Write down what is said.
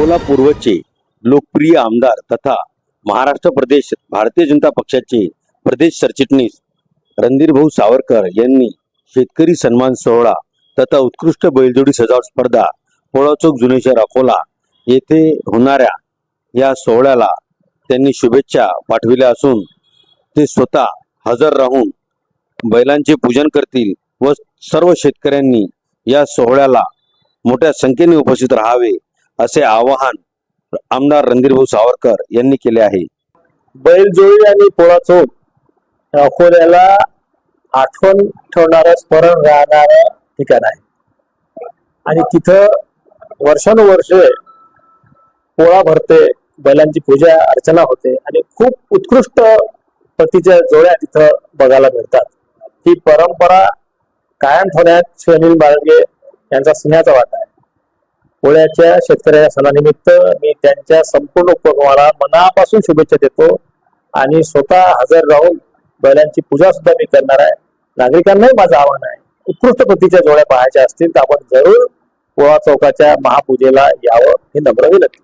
अकोला पूर्वचे लोकप्रिय आमदार तथा महाराष्ट्र प्रदेश भारतीय जनता पक्षाचे प्रदेश सरचिटणीस रणधीरभाऊ सावरकर यांनी शेतकरी सन्मान सोहळा तथा उत्कृष्ट बैलजोडी सजावट स्पर्धा पोळाचौक जुने शहर अकोला येथे होणाऱ्या या सोहळ्याला त्यांनी शुभेच्छा पाठविल्या असून ते स्वतः हजर राहून बैलांचे पूजन करतील व सर्व शेतकऱ्यांनी या सोहळ्याला मोठ्या संख्येने उपस्थित राहावे असे आवाहन आमदार रणधीरभाऊ सावरकर यांनी केले आहे. बैलजोळी आणि पोळा चौक अकोल्याला आठवण ठेवणारं स्मरण राहणारं ठिकाण आहे. आणि तिथं वर्षानुवर्षे पोळा भरते बैलांची पूजा अर्चना होते आणि खूप उत्कृष्ट प्रतीच्या जोड्या तिथं बघायला मिळतात. ही परंपरा कायम ठेवण्यात सुनील बाळगे यांचा सिंहाचा वाटा आहे. पोळ्याच्या शेतकऱ्या सणानिमित्त मी त्यांच्या संपूर्ण उपक्रमाला मनापासून शुभेच्छा देतो. आणि स्वतः हजर राहून बैलांची पूजा सुद्धा मी करणार आहे. नागरिकांनाही माझं आव्हान आहे. उत्कृष्ट पद्धतीच्या जोड्या पाहायच्या असतील तर आपण जरूर पोळा चौकाच्या महापूजेला यावं हे नम्र विनंती.